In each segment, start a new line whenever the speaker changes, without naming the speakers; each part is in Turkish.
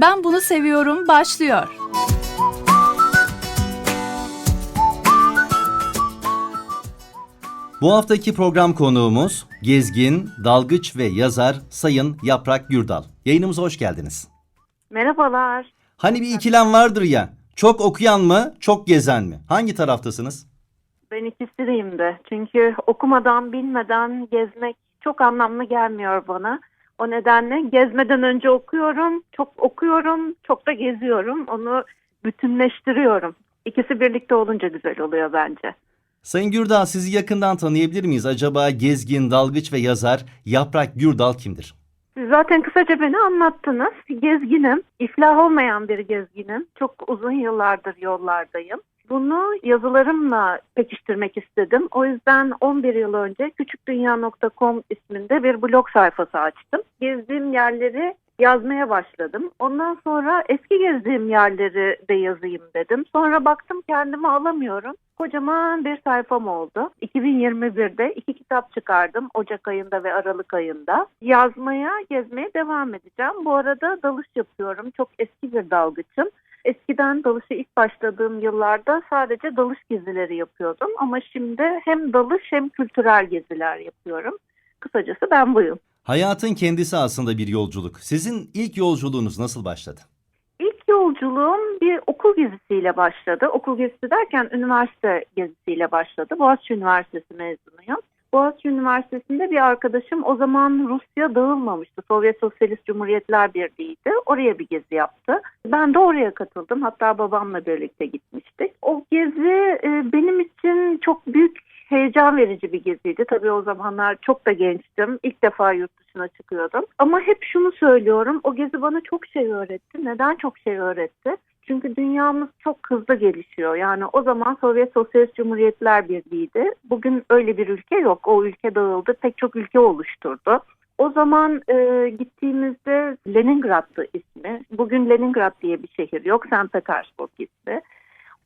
Ben Bunu Seviyorum başlıyor.
Bu haftaki program konuğumuz gezgin, dalgıç ve yazar Sayın Yaprak Gürdal. Yayınımıza hoş geldiniz.
Merhabalar.
Hani bir ikilem vardır ya, çok okuyan mı, çok gezen mi? Hangi taraftasınız?
Ben ikisiyim de. Çünkü okumadan, bilmeden gezmek çok anlamlı gelmiyor bana. O nedenle gezmeden önce okuyorum, çok okuyorum, çok da geziyorum. Onu bütünleştiriyorum. İkisi birlikte olunca güzel oluyor bence.
Sayın Gürdal sizi yakından tanıyabilir miyiz? Acaba gezgin, dalgıç ve yazar Yaprak Gürdal kimdir?
Siz zaten kısaca beni anlattınız. Gezginim, iflah olmayan bir gezginim. Çok uzun yıllardır yollardayım. Bunu yazılarımla pekiştirmek istedim. O yüzden 11 yıl önce küçükdünya.com isminde bir blog sayfası açtım. Gezdiğim yerleri yazmaya başladım. Ondan sonra eski gezdiğim yerleri de yazayım dedim. Sonra baktım kendimi alamıyorum. Kocaman bir sayfam oldu. 2021'de iki kitap çıkardım Ocak ayında ve Aralık ayında. Yazmaya, gezmeye devam edeceğim. Bu arada dalış yapıyorum. Çok eski bir dalgıçım. Eskiden dalışa ilk başladığım yıllarda sadece dalış gezileri yapıyordum. Ama şimdi hem dalış hem kültürel geziler yapıyorum. Kısacası ben buyum.
Hayatın kendisi aslında bir yolculuk. Sizin ilk yolculuğunuz nasıl başladı?
İlk yolculuğum bir okul gezisiyle başladı. Okul gezisi derken üniversite gezisiyle başladı. Boğaziçi Üniversitesi mezunuyum. Boğaziçi Üniversitesi'nde bir arkadaşım o zaman Rusya dağılmamıştı. Sovyet Sosyalist Cumhuriyetler Birliği'ydi. Oraya bir gezi yaptı. Ben de oraya katıldım. Hatta babamla birlikte gitmiştik. O gezi e, benim için çok büyük heyecan verici bir geziydi. Tabii o zamanlar çok da gençtim. İlk defa yurt dışına çıkıyordum. Ama hep şunu söylüyorum. O gezi bana çok şey öğretti. Neden çok şey öğretti? Çünkü dünyamız çok hızlı gelişiyor. Yani o zaman Sovyet Sosyalist Cumhuriyetler Birliği'ydi. Bugün öyle bir ülke yok. O ülke dağıldı. Pek çok ülke oluşturdu. O zaman e, gittiğimizde Leningrad'dı ismi. Bugün Leningrad diye bir şehir yok. St. Petersburg ismi.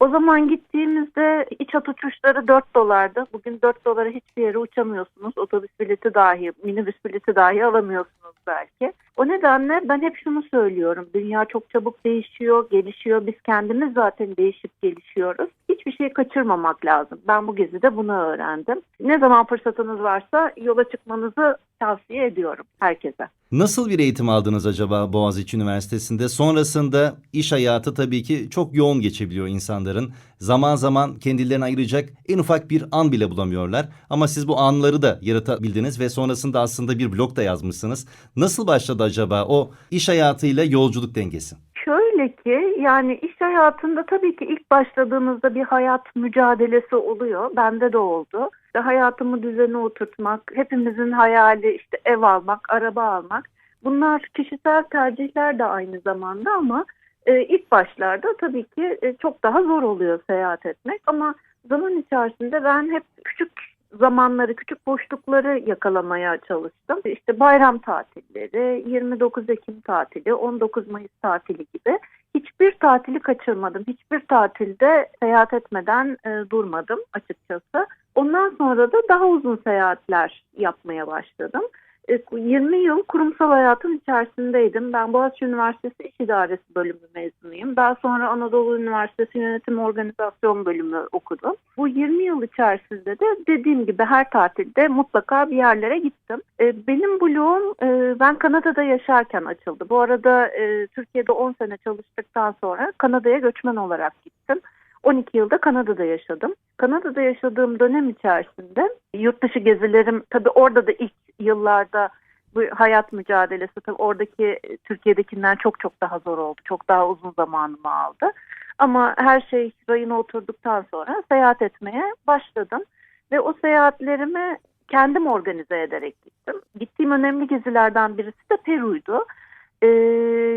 O zaman gittiğimizde iç hat uçuşları 4 dolardı. Bugün 4 dolara hiçbir yere uçamıyorsunuz. Otobüs bileti dahi, minibüs bileti dahi alamıyorsunuz belki. O nedenle ben hep şunu söylüyorum. Dünya çok çabuk değişiyor, gelişiyor. Biz kendimiz zaten değişip gelişiyoruz. Hiçbir şey kaçırmamak lazım. Ben bu gezide bunu öğrendim. Ne zaman fırsatınız varsa yola çıkmanızı tavsiye ediyorum herkese.
Nasıl bir eğitim aldınız acaba Boğaziçi Üniversitesi'nde? Sonrasında iş hayatı tabii ki çok yoğun geçebiliyor insanların. Zaman zaman kendilerine ayıracak en ufak bir an bile bulamıyorlar. Ama siz bu anları da yaratabildiniz ve sonrasında aslında bir blog da yazmışsınız. Nasıl başladı acaba o iş hayatıyla yolculuk dengesi?
Şöyle ki yani iş hayatında tabii ki ilk başladığınızda bir hayat mücadelesi oluyor. Bende de oldu. İşte hayatımı düzene oturtmak, hepimizin hayali işte ev almak, araba almak. Bunlar kişisel tercihler de aynı zamanda ama e, ilk başlarda tabii ki e, çok daha zor oluyor seyahat etmek. Ama zaman içerisinde ben hep küçük zamanları, küçük boşlukları yakalamaya çalıştım. İşte bayram tatilleri, 29 Ekim tatili, 19 Mayıs tatili gibi hiçbir tatili kaçırmadım. Hiçbir tatilde seyahat etmeden e, durmadım açıkçası. Ondan sonra da daha uzun seyahatler yapmaya başladım. E, 20 yıl kurumsal hayatın içerisindeydim. Ben Boğaziçi Üniversitesi İş İdaresi bölümü mezunuyum. Daha sonra Anadolu Üniversitesi Yönetim Organizasyon bölümü okudum. Bu 20 yıl içerisinde de dediğim gibi her tatilde mutlaka bir yerlere gittim. E, benim blogum e, ben Kanada'da yaşarken açıldı. Bu arada e, Türkiye'de 10 sene çalıştıktan sonra Kanada'ya göçmen olarak gittim. 12 yılda Kanada'da yaşadım. Kanada'da yaşadığım dönem içerisinde yurt dışı gezilerim tabii orada da ilk yıllarda bu hayat mücadelesi tabii oradaki e, Türkiye'dekinden çok çok daha zor oldu. Çok daha uzun zamanımı aldı. Ama her şey rayına oturduktan sonra seyahat etmeye başladım. Ve o seyahatlerimi kendim organize ederek gittim. Gittiğim önemli gezilerden birisi de Peru'ydu. Ee,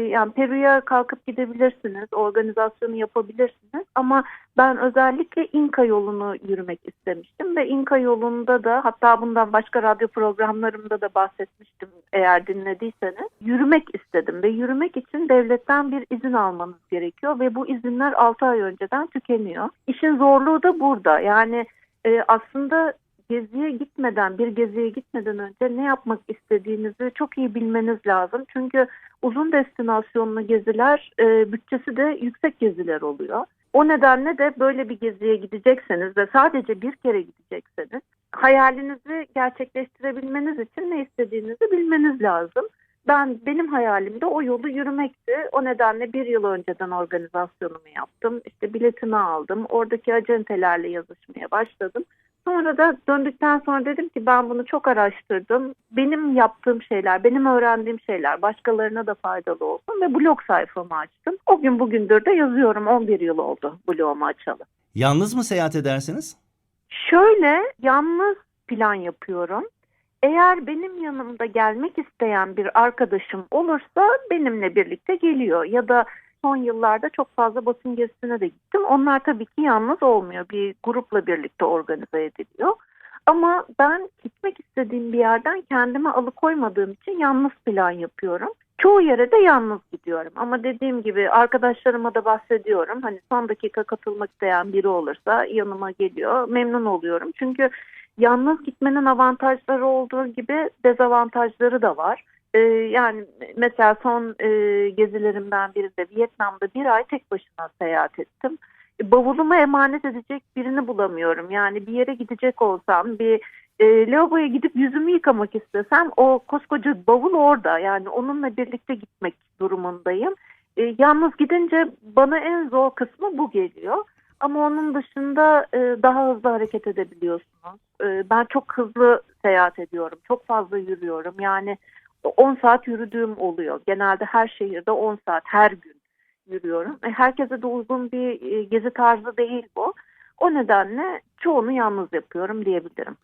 yani Peru'ya kalkıp gidebilirsiniz, organizasyonu yapabilirsiniz. Ama ben özellikle İnka yolunu yürümek istemiştim ve İnka yolunda da hatta bundan başka radyo programlarımda da bahsetmiştim eğer dinlediyseniz. Yürümek istedim ve yürümek için devletten bir izin almanız gerekiyor ve bu izinler 6 ay önceden tükeniyor. İşin zorluğu da burada. Yani e, aslında geziye gitmeden, bir geziye gitmeden önce ne yapmak istediğinizi çok iyi bilmeniz lazım. Çünkü uzun destinasyonlu geziler e, bütçesi de yüksek geziler oluyor. O nedenle de böyle bir geziye gidecekseniz ve sadece bir kere gidecekseniz hayalinizi gerçekleştirebilmeniz için ne istediğinizi bilmeniz lazım. Ben benim hayalimde o yolu yürümekti. O nedenle bir yıl önceden organizasyonumu yaptım. İşte biletimi aldım. Oradaki acentelerle yazışmaya başladım. Sonra da döndükten sonra dedim ki ben bunu çok araştırdım. Benim yaptığım şeyler, benim öğrendiğim şeyler başkalarına da faydalı olsun ve blog sayfamı açtım. O gün bugündür de yazıyorum. 11 yıl oldu blogumu açalı.
Yalnız mı seyahat edersiniz?
Şöyle yalnız plan yapıyorum. Eğer benim yanımda gelmek isteyen bir arkadaşım olursa benimle birlikte geliyor. Ya da son yıllarda çok fazla basın gezisine de gittim. Onlar tabii ki yalnız olmuyor. Bir grupla birlikte organize ediliyor. Ama ben gitmek istediğim bir yerden kendimi alıkoymadığım için yalnız plan yapıyorum. Çoğu yere de yalnız gidiyorum. Ama dediğim gibi arkadaşlarıma da bahsediyorum. Hani son dakika katılmak isteyen biri olursa yanıma geliyor. Memnun oluyorum. Çünkü yalnız gitmenin avantajları olduğu gibi dezavantajları da var. Ee, yani mesela son e, gezilerimden birinde Vietnam'da bir ay tek başına seyahat ettim. E, Bavulumu emanet edecek birini bulamıyorum. Yani bir yere gidecek olsam bir e, lavaboya gidip yüzümü yıkamak istesem o koskoca bavul orada. Yani onunla birlikte gitmek durumundayım. E, yalnız gidince bana en zor kısmı bu geliyor. Ama onun dışında e, daha hızlı hareket edebiliyorsunuz. E, ben çok hızlı seyahat ediyorum. Çok fazla yürüyorum. Yani 10 saat yürüdüğüm oluyor. Genelde her şehirde 10 saat her gün yürüyorum. E, herkese de uygun bir e, gezi tarzı değil bu. O nedenle çoğunu yalnız yapıyorum diyebilirim.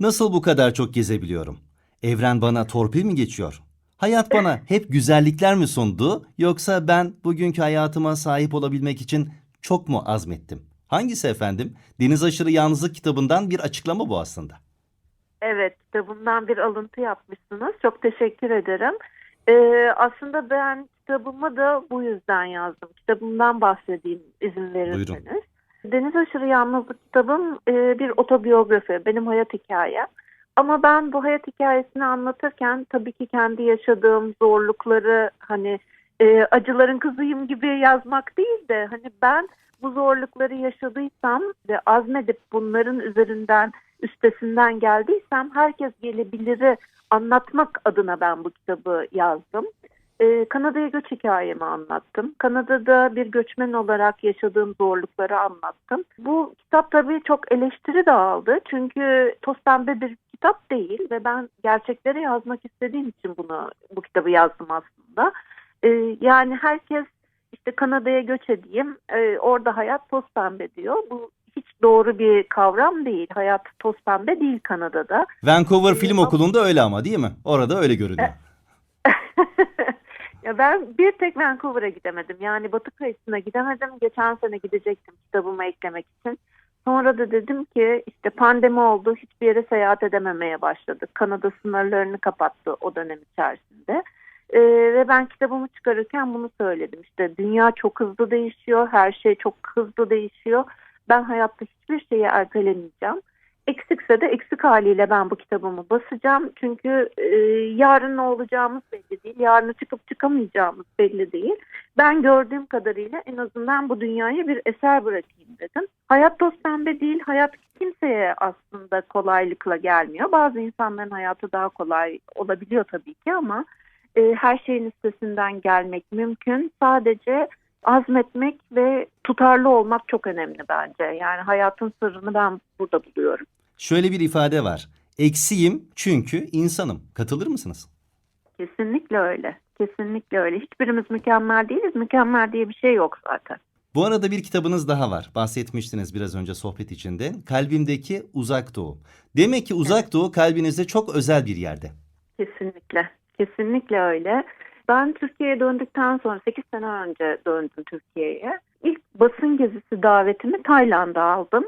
Nasıl bu kadar çok gezebiliyorum? Evren bana torpil mi geçiyor? Hayat bana hep güzellikler mi sundu yoksa ben bugünkü hayatıma sahip olabilmek için çok mu azmettim? Hangisi efendim? Deniz Aşırı Yalnızlık kitabından bir açıklama bu aslında.
Evet, kitabımdan bir alıntı yapmışsınız. Çok teşekkür ederim. Ee, aslında ben kitabımı da bu yüzden yazdım. Kitabımdan bahsedeyim izin verirseniz. Deniz Aşırı Yalnızlık kitabım e, bir otobiyografi, benim hayat hikayem. Ama ben bu hayat hikayesini anlatırken tabii ki kendi yaşadığım zorlukları hani e, acıların kızıyım gibi yazmak değil de hani ben bu zorlukları yaşadıysam ve azmedip bunların üzerinden üstesinden geldiysem herkes gelebiliri anlatmak adına ben bu kitabı yazdım. Ee, Kanada'ya göç hikayemi anlattım. Kanada'da bir göçmen olarak yaşadığım zorlukları anlattım. Bu kitap tabii çok eleştiri de aldı. Çünkü toz pembe bir kitap değil ve ben gerçekleri yazmak istediğim için bunu bu kitabı yazdım aslında. Ee, yani herkes işte Kanada'ya göç edeyim, e, orada hayat toz pembe diyor. Bu hiç doğru bir kavram değil. Hayat toz pembe değil Kanada'da.
Vancouver
Ee,
Film Okulu'nda öyle ama değil mi? Orada öyle görünüyor.
ya ben bir tek Vancouver'a gidemedim. Yani Batı kıyısına gidemedim. Geçen sene gidecektim kitabımı eklemek için. Sonra da dedim ki işte pandemi oldu. Hiçbir yere seyahat edememeye başladık. Kanada sınırlarını kapattı o dönem içerisinde. Ee, ve ben kitabımı çıkarırken bunu söyledim. İşte dünya çok hızlı değişiyor. Her şey çok hızlı değişiyor. Ben hayatta hiçbir şeyi ertelemeyeceğim. Eksikse de eksik haliyle ben bu kitabımı basacağım. Çünkü e, yarın ne olacağımız belli değil. Yarın çıkıp çıkamayacağımız belli değil. Ben gördüğüm kadarıyla en azından bu dünyaya bir eser bırakayım dedim. Hayat toz pembe değil. Hayat kimseye aslında kolaylıkla gelmiyor. Bazı insanların hayatı daha kolay olabiliyor tabii ki ama e, her şeyin üstesinden gelmek mümkün. Sadece azmetmek ve tutarlı olmak çok önemli bence. Yani hayatın sırrını ben burada buluyorum.
Şöyle bir ifade var. Eksiyim çünkü insanım. Katılır mısınız?
Kesinlikle öyle. Kesinlikle öyle. Hiçbirimiz mükemmel değiliz. Mükemmel diye bir şey yok zaten.
Bu arada bir kitabınız daha var. Bahsetmiştiniz biraz önce sohbet içinde. Kalbimdeki Uzak Doğu. Demek ki Uzak Doğu kalbinizde çok özel bir yerde.
Kesinlikle. Kesinlikle öyle. Ben Türkiye'ye döndükten sonra 8 sene önce döndüm Türkiye'ye. İlk basın gezisi davetimi Tayland'a aldım.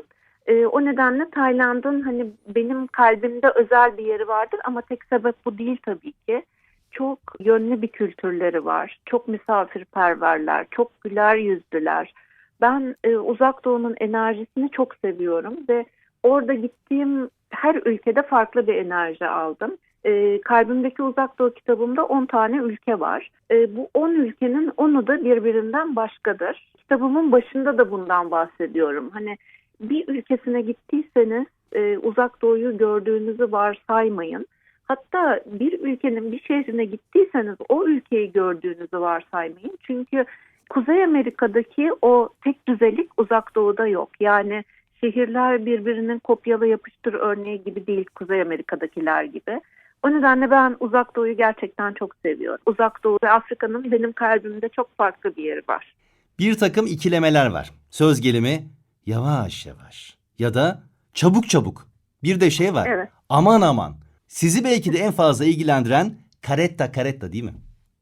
Ee, o nedenle Tayland'ın hani benim kalbimde özel bir yeri vardır ama tek sebep bu değil tabii ki. Çok yönlü bir kültürleri var. Çok misafirperverler, çok güler yüzlüler. Ben e, Uzak Doğu'nun enerjisini çok seviyorum ve orada gittiğim her ülkede farklı bir enerji aldım. E, Kalbimdeki Uzak Doğu kitabımda 10 tane ülke var. E, bu 10 ülkenin 10'u da birbirinden başkadır. Kitabımın başında da bundan bahsediyorum. Hani bir ülkesine gittiyseniz e, Uzak Doğu'yu gördüğünüzü varsaymayın. Hatta bir ülkenin bir şehrine gittiyseniz o ülkeyi gördüğünüzü varsaymayın. Çünkü Kuzey Amerika'daki o tek düzelik Uzak Doğu'da yok. Yani şehirler birbirinin kopyala yapıştır örneği gibi değil Kuzey Amerika'dakiler gibi. O nedenle ben Uzak Doğu'yu gerçekten çok seviyorum. Uzak Doğu ve Afrika'nın benim kalbimde çok farklı bir yeri var.
Bir takım ikilemeler var. Söz gelimi yavaş yavaş ya da çabuk çabuk. Bir de şey var.
Evet.
Aman aman. Sizi belki de en fazla ilgilendiren karetta karetta değil mi?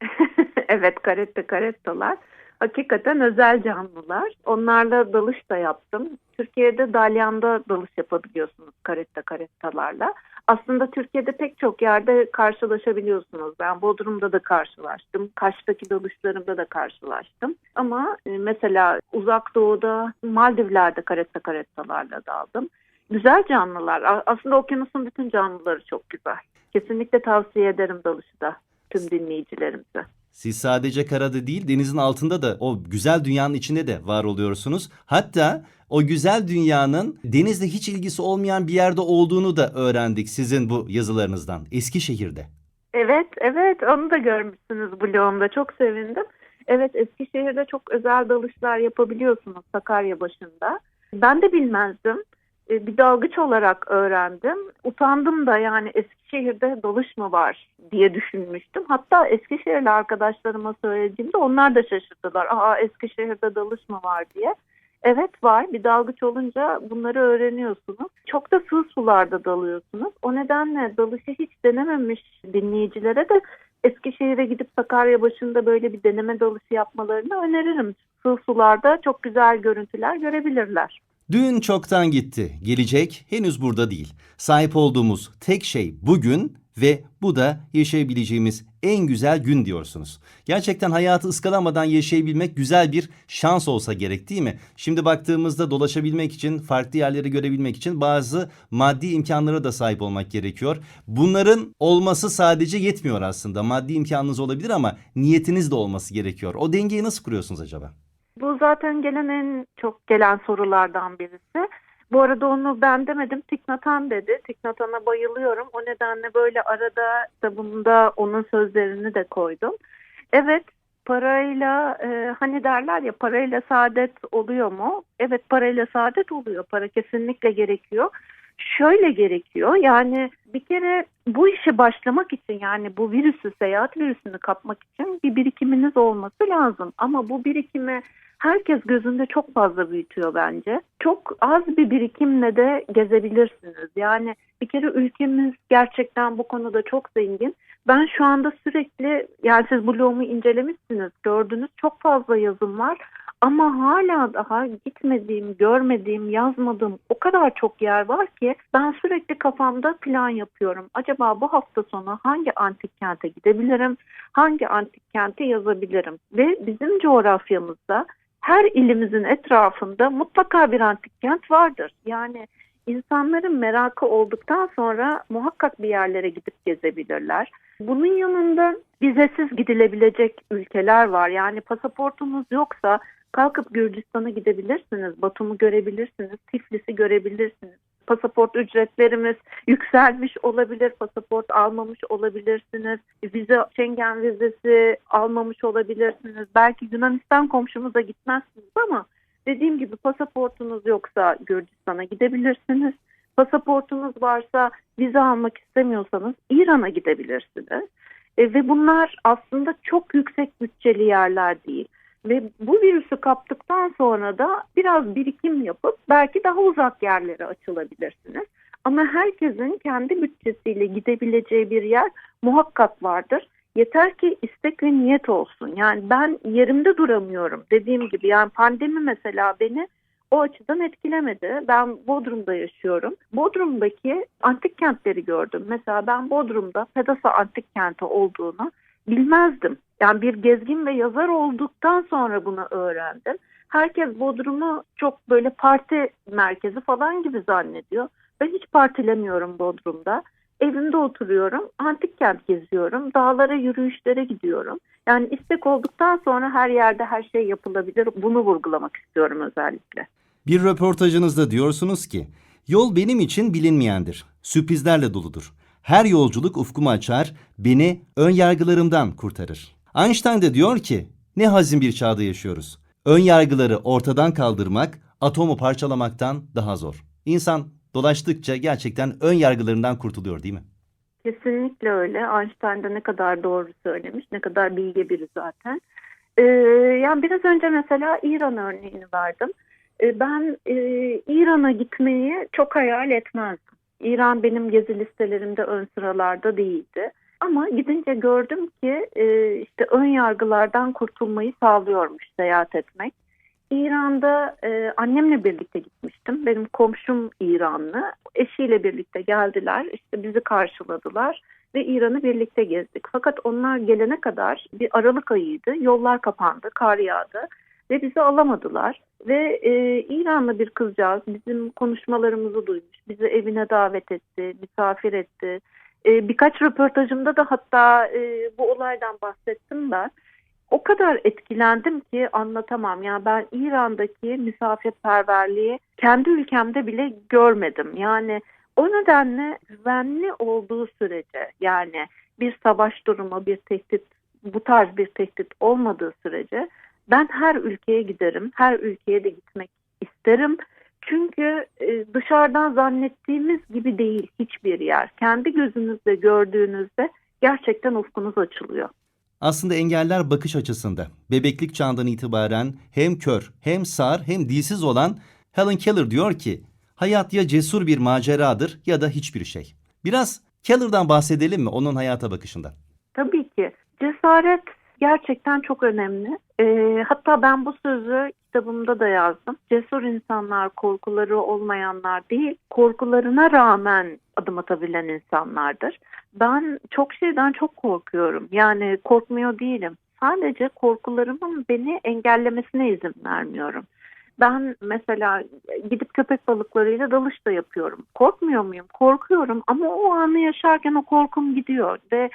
evet karette karettalar. Hakikaten özel canlılar. Onlarla dalış da yaptım. Türkiye'de Dalyan'da dalış yapabiliyorsunuz karetta karettalarla. Aslında Türkiye'de pek çok yerde karşılaşabiliyorsunuz. Ben Bodrum'da da karşılaştım. Kaş'taki dalışlarımda da karşılaştım. Ama e, mesela Uzak Doğu'da Maldivler'de karetta karettalarla daldım. Güzel canlılar. Aslında okyanusun bütün canlıları çok güzel. Kesinlikle tavsiye ederim dalışı da tüm dinleyicilerimize.
Siz sadece karada değil denizin altında da o güzel dünyanın içinde de var oluyorsunuz. Hatta o güzel dünyanın denizle hiç ilgisi olmayan bir yerde olduğunu da öğrendik sizin bu yazılarınızdan. Eskişehir'de.
Evet, evet. Onu da görmüşsünüz blogumda. Çok sevindim. Evet, Eskişehir'de çok özel dalışlar yapabiliyorsunuz Sakarya başında. Ben de bilmezdim. Ee, Bir dalgıç olarak öğrendim. Utandım da yani Eskişehir'de dalış mı var diye düşünmüştüm. Hatta Eskişehirli arkadaşlarıma söylediğimde onlar da şaşırdılar. Aa Eskişehir'de dalış mı var diye. Evet var. Bir dalgıç olunca bunları öğreniyorsunuz. Çok da sığ sularda dalıyorsunuz. O nedenle dalışı hiç denememiş dinleyicilere de Eskişehir'e gidip Sakarya başında böyle bir deneme dalışı yapmalarını öneririm. Sığ sularda çok güzel görüntüler görebilirler.
Dün çoktan gitti. Gelecek henüz burada değil. Sahip olduğumuz tek şey bugün ve bu da yaşayabileceğimiz en güzel gün diyorsunuz. Gerçekten hayatı ıskalamadan yaşayabilmek güzel bir şans olsa gerek değil mi? Şimdi baktığımızda dolaşabilmek için, farklı yerleri görebilmek için bazı maddi imkanlara da sahip olmak gerekiyor. Bunların olması sadece yetmiyor aslında. Maddi imkanınız olabilir ama niyetiniz de olması gerekiyor. O dengeyi nasıl kuruyorsunuz acaba?
Bu zaten gelen en çok gelen sorulardan birisi. Bu arada onu ben demedim Tiknatan dedi. Tiknatan'a bayılıyorum. O nedenle böyle arada kitabımda onun sözlerini de koydum. Evet parayla e, hani derler ya parayla saadet oluyor mu? Evet parayla saadet oluyor. Para kesinlikle gerekiyor. Şöyle gerekiyor yani bir kere bu işe başlamak için yani bu virüsü seyahat virüsünü kapmak için bir birikiminiz olması lazım. Ama bu birikimi herkes gözünde çok fazla büyütüyor bence. Çok az bir birikimle de gezebilirsiniz. Yani bir kere ülkemiz gerçekten bu konuda çok zengin. Ben şu anda sürekli yani siz blogumu incelemişsiniz, gördünüz çok fazla yazım var. Ama hala daha gitmediğim, görmediğim, yazmadığım o kadar çok yer var ki ben sürekli kafamda plan yapıyorum. Acaba bu hafta sonu hangi antik kente gidebilirim? Hangi antik kente yazabilirim? Ve bizim coğrafyamızda her ilimizin etrafında mutlaka bir antik kent vardır. Yani insanların merakı olduktan sonra muhakkak bir yerlere gidip gezebilirler. Bunun yanında vizesiz gidilebilecek ülkeler var. Yani pasaportunuz yoksa kalkıp Gürcistan'a gidebilirsiniz, Batum'u görebilirsiniz, Tiflis'i görebilirsiniz. Pasaport ücretlerimiz yükselmiş olabilir, pasaport almamış olabilirsiniz, vize, Schengen vizesi almamış olabilirsiniz. Belki Yunanistan komşumuza gitmezsiniz ama dediğim gibi pasaportunuz yoksa Gürcistan'a gidebilirsiniz. Pasaportunuz varsa vize almak istemiyorsanız İran'a gidebilirsiniz. E, ve bunlar aslında çok yüksek bütçeli yerler değil. Ve bu virüsü kaptıktan sonra da biraz birikim yapıp belki daha uzak yerlere açılabilirsiniz. Ama herkesin kendi bütçesiyle gidebileceği bir yer muhakkak vardır. Yeter ki istek ve niyet olsun. Yani ben yerimde duramıyorum dediğim gibi. Yani pandemi mesela beni o açıdan etkilemedi. Ben Bodrum'da yaşıyorum. Bodrum'daki antik kentleri gördüm. Mesela ben Bodrum'da Pedasa Antik Kenti olduğunu bilmezdim. Yani bir gezgin ve yazar olduktan sonra bunu öğrendim. Herkes Bodrum'u çok böyle parti merkezi falan gibi zannediyor. Ben hiç partilemiyorum Bodrum'da. Evimde oturuyorum, antik kent geziyorum, dağlara yürüyüşlere gidiyorum. Yani istek olduktan sonra her yerde her şey yapılabilir. Bunu vurgulamak istiyorum özellikle.
Bir röportajınızda diyorsunuz ki, yol benim için bilinmeyendir, sürprizlerle doludur. Her yolculuk ufkumu açar, beni ön yargılarımdan kurtarır. Einstein de diyor ki, ne hazin bir çağda yaşıyoruz. Ön yargıları ortadan kaldırmak, atomu parçalamaktan daha zor. İnsan dolaştıkça gerçekten ön yargılarından kurtuluyor değil mi?
Kesinlikle öyle. Einstein de ne kadar doğru söylemiş, ne kadar bilge biri zaten. Ee, yani biraz önce mesela İran örneğini verdim. Ee, ben e, İran'a gitmeyi çok hayal etmezdim. İran benim gezi listelerimde ön sıralarda değildi. Ama gidince gördüm ki e, işte ön yargılardan kurtulmayı sağlıyormuş seyahat etmek. İran'da e, annemle birlikte gitmiştim. Benim komşum İranlı. Eşiyle birlikte geldiler. İşte bizi karşıladılar ve İran'ı birlikte gezdik. Fakat onlar gelene kadar bir Aralık ayıydı. Yollar kapandı, kar yağdı ve bizi alamadılar. Ve e, İranlı bir kızcağız bizim konuşmalarımızı duymuş. Bizi evine davet etti, misafir etti. E, birkaç röportajımda da hatta e, bu olaydan bahsettim ben. O kadar etkilendim ki anlatamam. Yani ben İran'daki misafirperverliği kendi ülkemde bile görmedim. Yani o nedenle güvenli olduğu sürece yani bir savaş durumu, bir tehdit, bu tarz bir tehdit olmadığı sürece ben her ülkeye giderim. Her ülkeye de gitmek isterim. Çünkü e, dışarıdan zannettiğimiz gibi değil hiçbir yer. Kendi gözünüzle gördüğünüzde gerçekten ufkunuz açılıyor.
Aslında engeller bakış açısında. Bebeklik çağından itibaren hem kör, hem sağır, hem dilsiz olan Helen Keller diyor ki, hayat ya cesur bir maceradır ya da hiçbir şey. Biraz Keller'dan bahsedelim mi onun hayata bakışından?
Tabii ki. Cesaret gerçekten çok önemli. Ee, hatta ben bu sözü kitabımda da yazdım. Cesur insanlar korkuları olmayanlar değil, korkularına rağmen adım atabilen insanlardır. Ben çok şeyden çok korkuyorum. Yani korkmuyor değilim. Sadece korkularımın beni engellemesine izin vermiyorum. Ben mesela gidip köpek balıklarıyla dalış da yapıyorum. Korkmuyor muyum? Korkuyorum ama o anı yaşarken o korkum gidiyor ve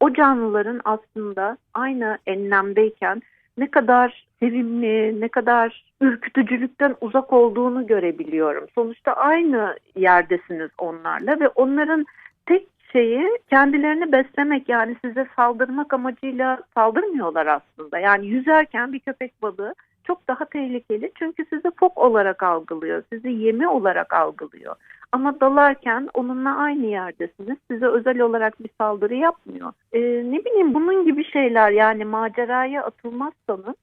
o canlıların aslında aynı enlemdeyken ne kadar sevimli, ne kadar ürkütücülükten uzak olduğunu görebiliyorum. Sonuçta aynı yerdesiniz onlarla ve onların tek şeyi kendilerini beslemek yani size saldırmak amacıyla saldırmıyorlar aslında. Yani yüzerken bir köpek balığı çok daha tehlikeli çünkü sizi fok olarak algılıyor, sizi yemi olarak algılıyor. Ama dalarken onunla aynı yerdesiniz. Size özel olarak bir saldırı yapmıyor. Ee, ne bileyim bunun gibi şeyler yani maceraya atılmazsanız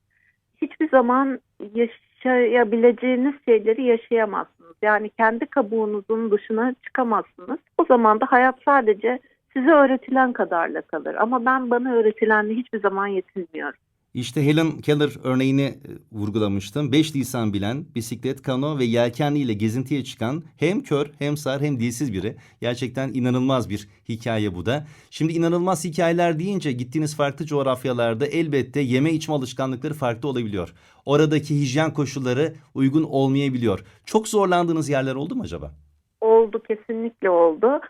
hiçbir zaman yaşayabileceğiniz şeyleri yaşayamazsınız. Yani kendi kabuğunuzun dışına çıkamazsınız. O zaman da hayat sadece size öğretilen kadarla kalır. Ama ben bana öğretilenle hiçbir zaman yetinmiyorum.
İşte Helen Keller örneğini e, vurgulamıştım. 5 lisan bilen, bisiklet, kano ve yelkenli ile gezintiye çıkan hem kör hem sağır hem dilsiz biri. Gerçekten inanılmaz bir hikaye bu da. Şimdi inanılmaz hikayeler deyince gittiğiniz farklı coğrafyalarda elbette yeme içme alışkanlıkları farklı olabiliyor. Oradaki hijyen koşulları uygun olmayabiliyor. Çok zorlandığınız yerler oldu mu acaba?
Oldu kesinlikle oldu.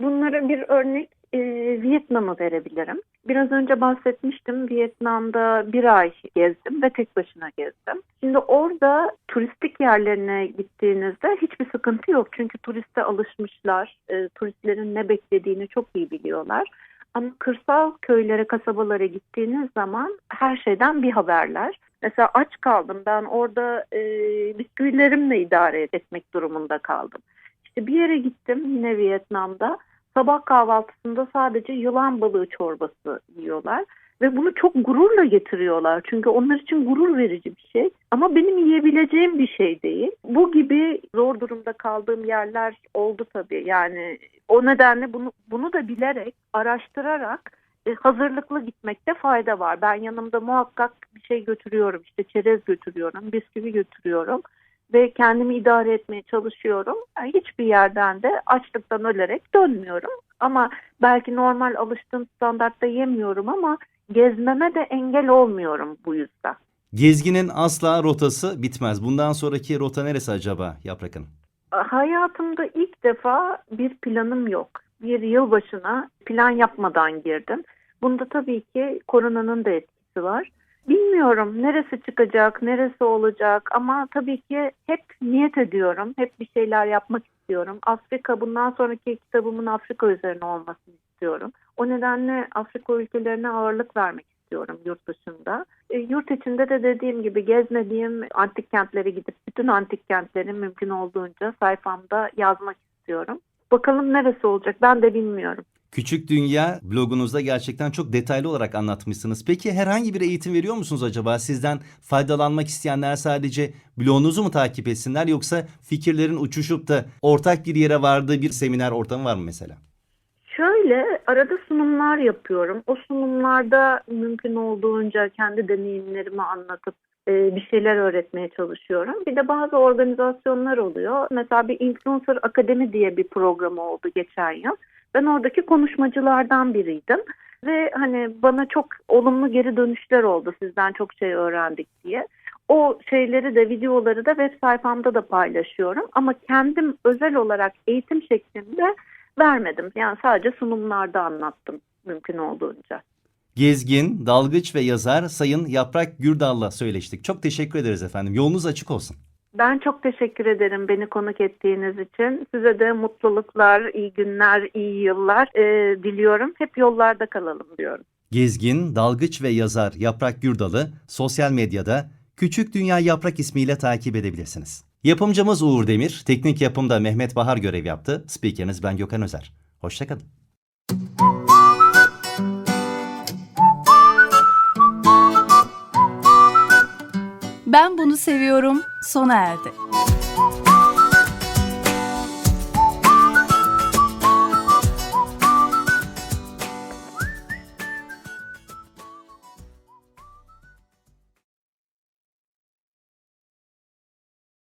Bunlara bir örnek e, Vietnam'ı verebilirim. Biraz önce bahsetmiştim. Vietnam'da bir ay gezdim ve tek başına gezdim. Şimdi orada turistik yerlerine gittiğinizde hiçbir sıkıntı yok. Çünkü turiste alışmışlar. E, turistlerin ne beklediğini çok iyi biliyorlar. Ama kırsal köylere, kasabalara gittiğiniz zaman her şeyden bir haberler. Mesela aç kaldım. Ben orada e, bisküvilerimle idare etmek durumunda kaldım. İşte bir yere gittim yine Vietnam'da. Sabah kahvaltısında sadece yılan balığı çorbası yiyorlar. Ve bunu çok gururla getiriyorlar. Çünkü onlar için gurur verici bir şey. Ama benim yiyebileceğim bir şey değil. Bu gibi zor durumda kaldığım yerler oldu tabii. Yani o nedenle bunu, bunu da bilerek, araştırarak e, hazırlıklı gitmekte fayda var. Ben yanımda muhakkak bir şey götürüyorum. İşte çerez götürüyorum, bisküvi götürüyorum ve kendimi idare etmeye çalışıyorum. Yani hiçbir yerden de açlıktan ölerek dönmüyorum. Ama belki normal alıştığım standartta yemiyorum ama gezmeme de engel olmuyorum bu yüzden.
Gezginin asla rotası bitmez. Bundan sonraki rota neresi acaba Yaprak Hanım?
Hayatımda ilk defa bir planım yok. Bir yıl başına plan yapmadan girdim. Bunda tabii ki koronanın da etkisi var. Bilmiyorum neresi çıkacak, neresi olacak ama tabii ki hep niyet ediyorum. Hep bir şeyler yapmak istiyorum. Afrika bundan sonraki kitabımın Afrika üzerine olmasını istiyorum. O nedenle Afrika ülkelerine ağırlık vermek istiyorum yurt dışında. E, yurt içinde de dediğim gibi gezmediğim antik kentlere gidip bütün antik kentleri mümkün olduğunca sayfamda yazmak istiyorum. Bakalım neresi olacak ben de bilmiyorum.
Küçük Dünya blogunuzda gerçekten çok detaylı olarak anlatmışsınız. Peki herhangi bir eğitim veriyor musunuz acaba? Sizden faydalanmak isteyenler sadece blogunuzu mu takip etsinler yoksa fikirlerin uçuşup da ortak bir yere vardığı bir seminer ortamı var mı mesela?
Şöyle arada sunumlar yapıyorum. O sunumlarda mümkün olduğunca kendi deneyimlerimi anlatıp e, bir şeyler öğretmeye çalışıyorum. Bir de bazı organizasyonlar oluyor. Mesela bir Influencer Akademi diye bir program oldu geçen yıl. Ben oradaki konuşmacılardan biriydim. Ve hani bana çok olumlu geri dönüşler oldu sizden çok şey öğrendik diye. O şeyleri de videoları da web sayfamda da paylaşıyorum. Ama kendim özel olarak eğitim şeklinde vermedim. Yani sadece sunumlarda anlattım mümkün olduğunca.
Gezgin, dalgıç ve yazar Sayın Yaprak Gürdal'la söyleştik. Çok teşekkür ederiz efendim. Yolunuz açık olsun.
Ben çok teşekkür ederim beni konuk ettiğiniz için. Size de mutluluklar, iyi günler, iyi yıllar e, diliyorum. Hep yollarda kalalım diyorum.
Gezgin, dalgıç ve yazar Yaprak Gürdal'ı sosyal medyada Küçük Dünya Yaprak ismiyle takip edebilirsiniz. Yapımcımız Uğur Demir, teknik yapımda Mehmet Bahar görev yaptı. Spikeriniz ben Gökhan Özer. Hoşçakalın.
Ben bunu seviyorum sona erdi.